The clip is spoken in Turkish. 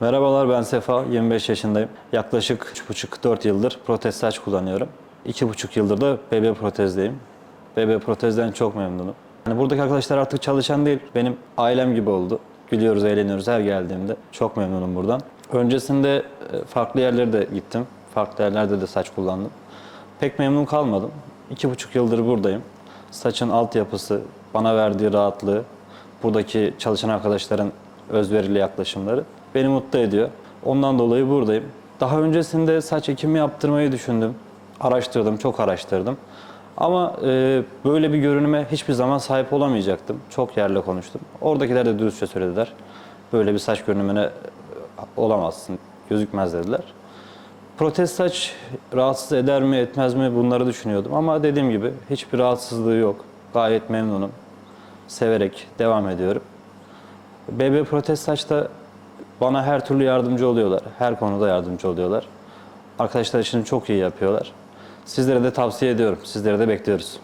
Merhabalar ben Sefa, 25 yaşındayım. Yaklaşık 3,5-4 yıldır protez saç kullanıyorum. 2,5 yıldır da BB protezdeyim. BB protezden çok memnunum. Yani buradaki arkadaşlar artık çalışan değil, benim ailem gibi oldu. Gülüyoruz, eğleniyoruz her geldiğimde. Çok memnunum buradan. Öncesinde e, farklı yerlere de gittim. Farklı yerlerde de saç kullandım. Pek memnun kalmadım. 2,5 yıldır buradayım. Saçın altyapısı, bana verdiği rahatlığı, buradaki çalışan arkadaşların özverili yaklaşımları beni mutlu ediyor. Ondan dolayı buradayım. Daha öncesinde saç ekimi yaptırmayı düşündüm. Araştırdım, çok araştırdım. Ama e, böyle bir görünüme hiçbir zaman sahip olamayacaktım. Çok yerle konuştum. Oradakiler de dürüstçe söylediler. Böyle bir saç görünümüne e, olamazsın, gözükmez dediler. Protez saç rahatsız eder mi etmez mi bunları düşünüyordum. Ama dediğim gibi hiçbir rahatsızlığı yok. Gayet memnunum. Severek devam ediyorum. BB Protez Saç'ta bana her türlü yardımcı oluyorlar. Her konuda yardımcı oluyorlar. Arkadaşlar işini çok iyi yapıyorlar. Sizlere de tavsiye ediyorum. Sizlere de bekliyoruz.